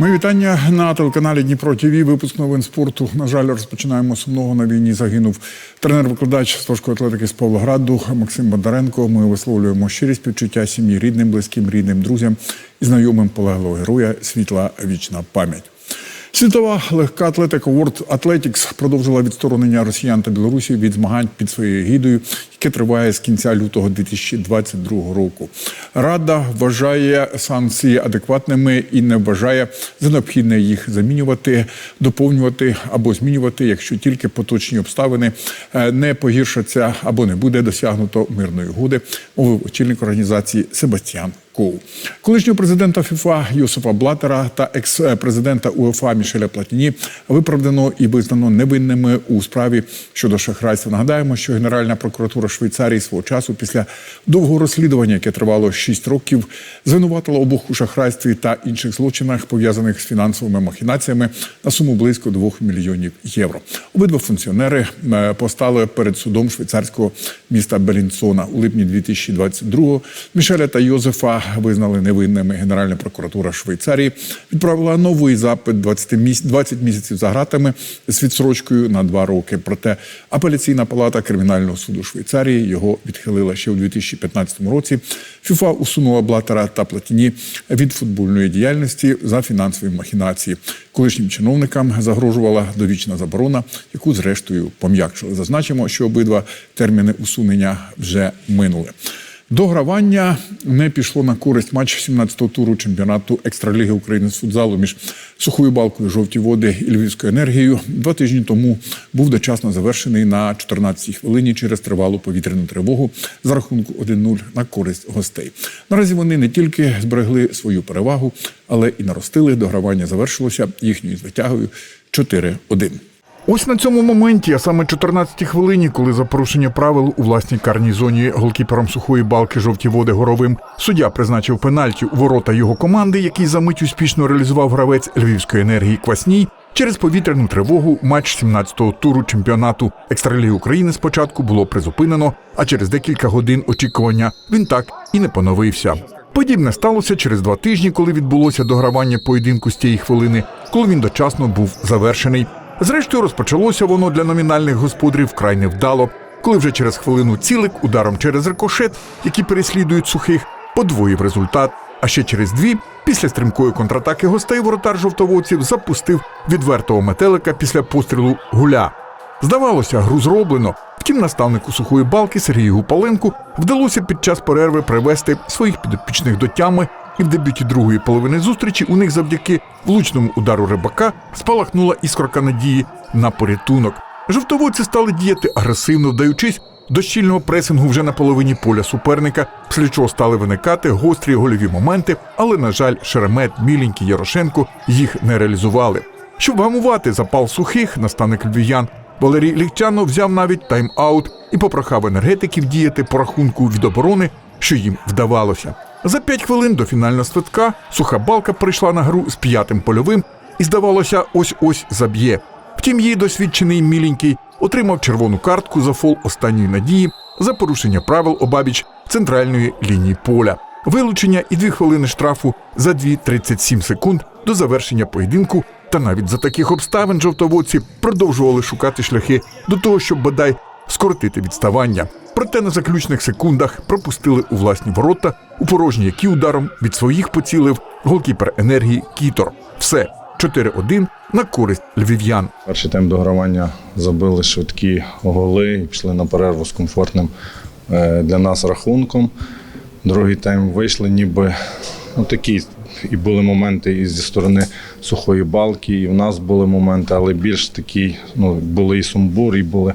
Мої вітання на телеканалі Дніпро ТВ. Випуск новин спорту. На жаль, розпочинаємо сумного на війні. Загинув тренер-викладач з важкої атлетики з Павлограду Максим Бондаренко. Ми висловлюємо щирі співчуття сім'ї рідним, близьким, рідним, друзям і знайомим полеглого героя. Світла вічна пам'ять. Світова легка атлетика World Athletics продовжила відсторонення росіян та білорусів від змагань під своєю гідою, яке триває з кінця лютого 2022 року. Рада вважає санкції адекватними і не вважає за необхідне їх замінювати, доповнювати або змінювати, якщо тільки поточні обставини е, не погіршаться або не буде досягнуто мирної угоди, мовив очільник організації Себастьян. Колишнього президента ФІФА Йосифа Блатера та екс-президента УЄФА Мішеля Платіні виправдано і визнано невинними у справі щодо шахрайства. Нагадаємо, що Генеральна прокуратура Швейцарії свого часу після довгого розслідування, яке тривало 6 років, звинуватила обох у шахрайстві та інших злочинах, пов'язаних з фінансовими махінаціями на суму близько 2 мільйонів євро. Обидва функціонери е, постали перед судом швейцарського міста Белінсона у липні 2022-го. Мішеля та Йозефа визнали невинними. Генеральна прокуратура Швейцарії відправила новий запит 20 місяців, 20 місяців за гратами з відсрочкою на два роки. Проте апеляційна палата кримінального суду Швейцарії його відхилила ще у 2015 році. ФІФА усунула Блатера та Платіні від футбольної діяльності за фінансові махінації. Колишнім чиновникам загрожувала довічна заборона, яку зрештою пом'якшили. Зазначимо, що обидва терміни усунення вже минули. Догравання не пішло на користь матч 17-го туру чемпіонату екстраліги України з футзалу між сухою балкою жовті води і львівською енергією. Два тижні тому був дочасно завершений на 14-й хвилині через тривалу повітряну тривогу з рахунку 1-0 на користь гостей. Наразі вони не тільки зберегли свою перевагу, але і наростили. Догравання завершилося їхньою звитягою 4-1. Ось на цьому моменті, а саме 14-й хвилині, коли за порушення правил у власній карній зоні голкіпером сухої балки жовті води горовим суддя призначив пенальті у ворота його команди, який за мить успішно реалізував гравець львівської енергії Квасній. Через повітряну тривогу матч 17-го туру чемпіонату екстраліги України спочатку було призупинено, а через декілька годин очікування він так і не поновився. Подібне сталося через два тижні, коли відбулося догравання поєдинку з тієї хвилини, коли він дочасно був завершений. Зрештою, розпочалося воно для номінальних господарів вкрай невдало, коли вже через хвилину цілик ударом через рикошет, які переслідують сухих, подвоїв результат. А ще через дві, після стрімкої контратаки гостей, воротар жовтоводців запустив відвертого метелика після пострілу гуля. Здавалося, гру зроблено. Втім, наставнику сухої балки Сергію Гупаленку вдалося під час перерви привести своїх підопічних до тями, і в дебюті другої половини зустрічі у них завдяки влучному удару рибака спалахнула іскорка надії на порятунок. Жовтоводці стали діяти агресивно, вдаючись до щільного пресингу вже на половині поля суперника, після чого стали виникати гострі гольові моменти, але, на жаль, Шеремет, Міленький, Ярошенко їх не реалізували. Щоб гамувати запал сухих, наставник львів'ян Валерій Лігчанов взяв навіть тайм-аут і попрохав енергетиків діяти по рахунку від оборони, що їм вдавалося. За п'ять хвилин до фінального свитка суха балка прийшла на гру з п'ятим польовим і, здавалося, ось-ось заб'є. Втім, її досвідчений міленький отримав червону картку за фол останньої надії за порушення правил обабіч центральної лінії поля. Вилучення і дві хвилини штрафу за 2.37 секунд до завершення поєдинку. Та навіть за таких обставин жовтоводці продовжували шукати шляхи до того, щоб бодай скоротити відставання. Проте на заключних секундах пропустили у власні ворота, у порожні які ударом від своїх поцілив голкіпер енергії Кітор. Все 4-1 на користь львів'ян. Перший тайм догравання забили швидкі голи і пішли на перерву з комфортним е, для нас рахунком. Другий тайм вийшли, ніби ну, такі. І були моменти і зі сторони сухої балки, і в нас були моменти, але більш такі, ну, були і сумбур, і були,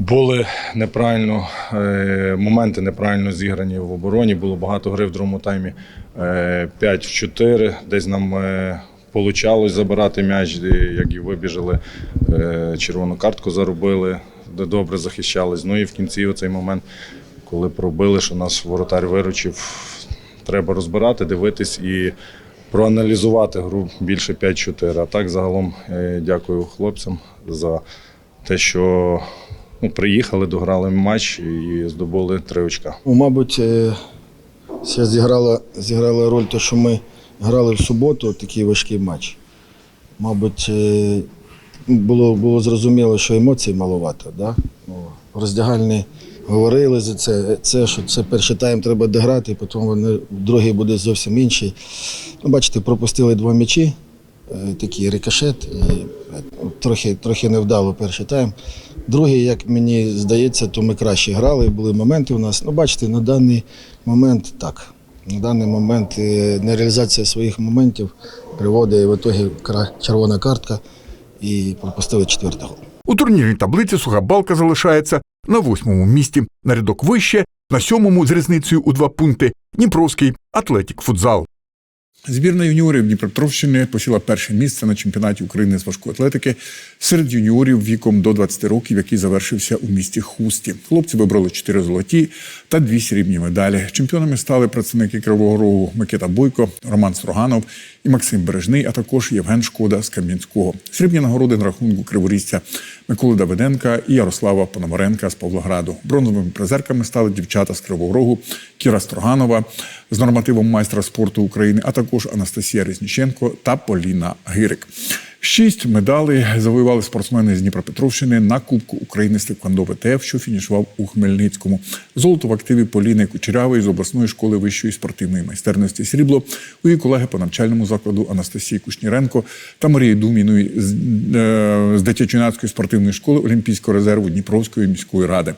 були неправильно, е, моменти неправильно зіграні в обороні. Було багато гри в другому таймі е, 5 в 4. Десь нам е, Получалось забирати м'яч, як і вибіжали, е, червону картку заробили, де добре захищались. Ну і в кінці оцей момент, коли пробили, що наш воротар виручив, треба розбирати, дивитись і проаналізувати гру більше 5-4. А так загалом е, дякую хлопцям за те, що ну, приїхали, дограли матч і здобули три очка. Ну, Мабуть, е, ще зіграла, зіграла роль те, що ми грали в суботу такий важкий матч. Мабуть, е, було, було зрозуміло, що емоцій маловато. Да? Ну, роздягальні говорили за це, це, що це перший тайм треба дограти, потім вони, другий буде зовсім інший. Ну, бачите, пропустили два м'ячі, е, такий рикошет, е, трохи, трохи невдало перший тайм. Другий, як мені здається, то ми краще грали, були моменти у нас. Ну, бачите, на даний момент так. На даний момент е, нереалізація своїх моментів приводить в ітогі червона картка і пропустили четвертий гол. У турнірній таблиці суха балка залишається на восьмому місці. На рядок вище, на сьомому з різницею у два пункти Дніпровський Атлетік Футзал. Збірна юніорів Дніпропетровщини посіла перше місце на чемпіонаті України з важкої атлетики серед юніорів віком до 20 років, який завершився у місті Хусті. Хлопці вибрали чотири золоті та дві срібні медалі. Чемпіонами стали представники Кривого Рогу Микита Бойко, Роман Строганов і Максим Бережний, а також Євген Шкода з Кам'янського. Срібні нагороди на рахунку криворізця Миколи Давиденка і Ярослава Пономаренка з Павлограду. Бронзовими призерками стали дівчата з Кривого Рогу Кіра Строганова з нормативом майстра спорту України, а також Анастасія Резніченко та Поліна Гирик. Шість медалей завоювали спортсмени з Дніпропетровщини на Кубку України з Теквандо ВТФ, що фінішував у Хмельницькому. Золото в активі Поліни Кучерявої з обласної школи вищої спортивної майстерності срібло у її колеги по навчальному закладу Анастасії Кушніренко та Марії Думіної з, е, з дитячо-юнацької спортивної школи Олімпійського резерву Дніпровської міської ради.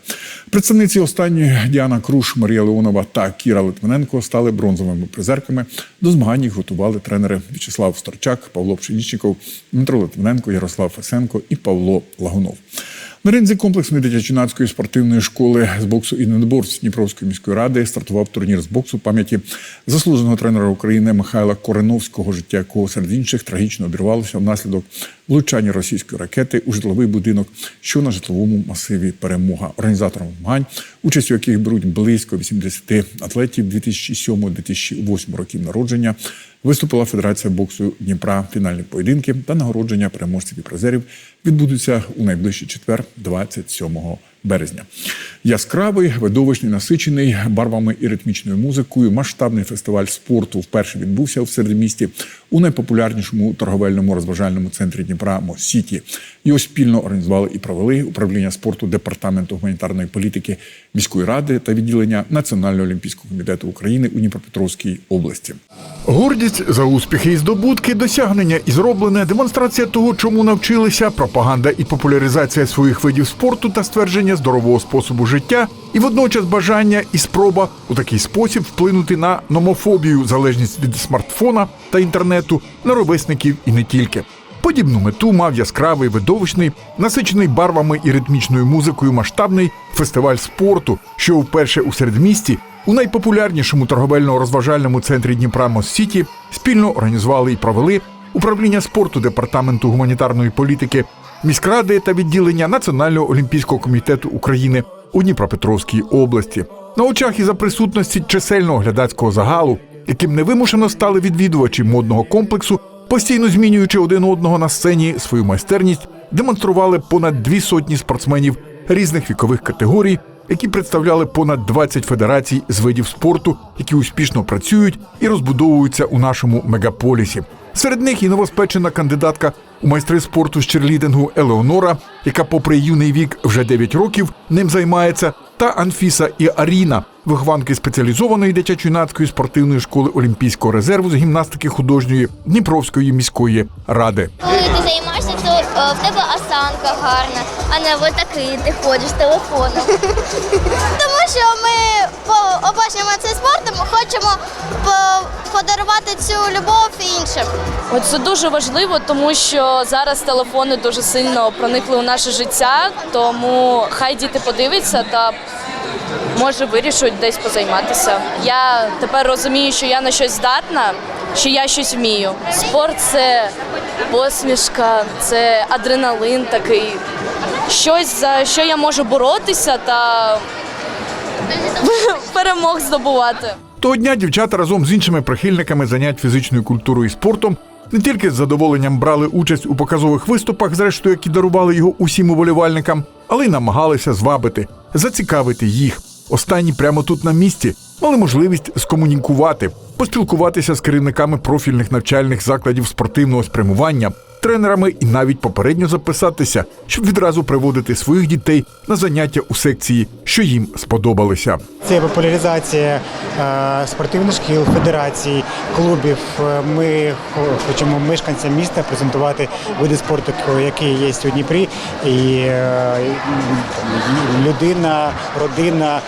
Представниці останні Діана Круш, Марія Леонова та Кіра Литвиненко стали бронзовими призерками. До змагань їх готували тренери В'ячеслав Старчак, Павло Пшенічников, Дмитро Литвиненко, Ярослав Фесенко і Павло Лагунов. На ринзі комплексної дитячо-юнацької спортивної школи з боксу і недоборств Дніпровської міської ради стартував турнір з боксу пам'яті заслуженого тренера України Михайла Кореновського, життя якого серед інших трагічно обірвалося внаслідок влучання російської ракети у житловий будинок, що на житловому масиві перемога. Організатором змагань, участь у яких беруть близько 80 атлетів 2007-2008 років народження. Виступила Федерація боксу Дніпра. Фінальні поєдинки та нагородження переможців і призерів відбудуться у найближчий четвер, 27 березня. Яскравий, видовищний, насичений барвами і ритмічною музикою. Масштабний фестиваль спорту вперше відбувся в середмісті у найпопулярнішому торговельному розважальному центрі Дніпра Мосіті. Його спільно організували і провели управління спорту департаменту гуманітарної політики міської ради та відділення Національного олімпійського комітету України у Дніпропетровській області. Гордість за успіхи і здобутки, досягнення і зроблене, демонстрація того, чому навчилися, пропаганда і популяризація своїх видів спорту та ствердження здорового способу життя, і водночас бажання і спроба у такий спосіб вплинути на номофобію, залежність від смартфона та інтернету, на ровесників і не тільки. Подібну мету мав яскравий, видовищний, насичений барвами і ритмічною музикою масштабний фестиваль спорту, що вперше у середмісті у найпопулярнішому торговельно-розважальному центрі Дніпра Моссіті спільно організували і провели управління спорту департаменту гуманітарної політики, міськради та відділення Національного олімпійського комітету України у Дніпропетровській області. На очах і за присутності чисельного глядацького загалу, яким невимушено стали відвідувачі модного комплексу, постійно змінюючи один одного на сцені свою майстерність, демонстрували понад дві сотні спортсменів різних вікових категорій, які представляли понад 20 федерацій з видів спорту, які успішно працюють і розбудовуються у нашому мегаполісі. Серед них і новоспечена кандидатка майстри спорту з черлідингу Елеонора, яка, попри юний вік, вже 9 років ним займається, та Анфіса і Аріна, вихованки спеціалізованої дитячо-юнацької спортивної школи Олімпійського резерву з гімнастики художньої Дніпровської міської ради. Коли ти займаєшся, то е, в тебе осанка гарна, а не ви такий, ти ходиш телефоном. Тому що ми обожнюємо цей спорт, хочемо подарувати цю любов іншим. От це дуже важливо, тому що зараз телефони дуже сильно проникли у наше життя, тому хай діти подивляться та може вирішують десь позайматися. Я тепер розумію, що я на щось здатна, що я щось вмію. Спорт це посмішка, це адреналин такий. Щось за що я можу боротися та перемог здобувати. Того дня дівчата разом з іншими прихильниками занять фізичною культурою і спортом не тільки з задоволенням брали участь у показових виступах, зрештою, які дарували його усім уболівальникам, але й намагалися звабити, зацікавити їх. Останні прямо тут на місці мали можливість скомунікувати, поспілкуватися з керівниками профільних навчальних закладів спортивного спрямування, тренерами і навіть попередньо записатися, щоб відразу приводити своїх дітей на заняття у секції, що їм сподобалися. Це популяризація е, спортивних шкіл, федерацій, клубів. Е, Ми хочемо мешканцям міста презентувати види спорту, які є у Дніпрі. І е, людина, родина,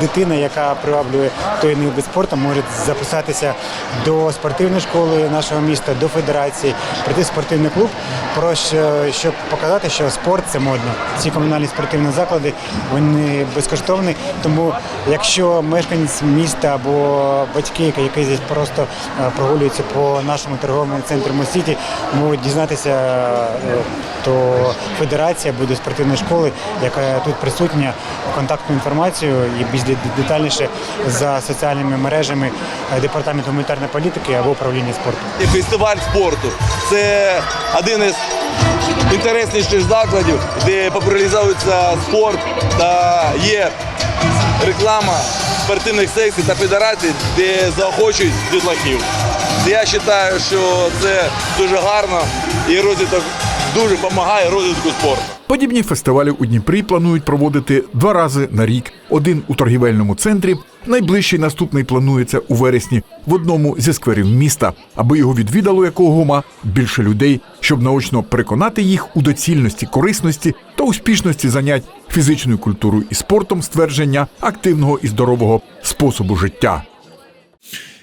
дитина, яка приваблює той вид спорту, може записатися до спортивної школи нашого міста, до федерації, прийти в спортивний клуб, про що- щоб показати, що спорт це модно. Ці комунальні спортивні заклади вони безкоштовні. Тому якщо мешканець міста або батьки, які здесь просто е, прогулюються по нашому торговому центру Мосіті, можуть дізнатися, е, то федерація буде спортивної школи, яка тут присутня, контактну інформацію і більш де- детальніше за соціальними мережами департаменту гуманітарної політики або управління спорту. Фестиваль спорту це один із інтересніших закладів, де популяризується спорт та є реклама спортивних секцій та федерацій, де заохочують дітлахів. Я вважаю, що це дуже гарно і розвиток дуже допомагає розвитку спорту. Подібні фестивалі у Дніпрі планують проводити два рази на рік: один у торгівельному центрі. Найближчий наступний планується у вересні в одному зі скверів міста, аби його відвідало якогома більше людей, щоб наочно переконати їх у доцільності, корисності та успішності занять фізичною культурою і спортом, ствердження активного і здорового способу життя.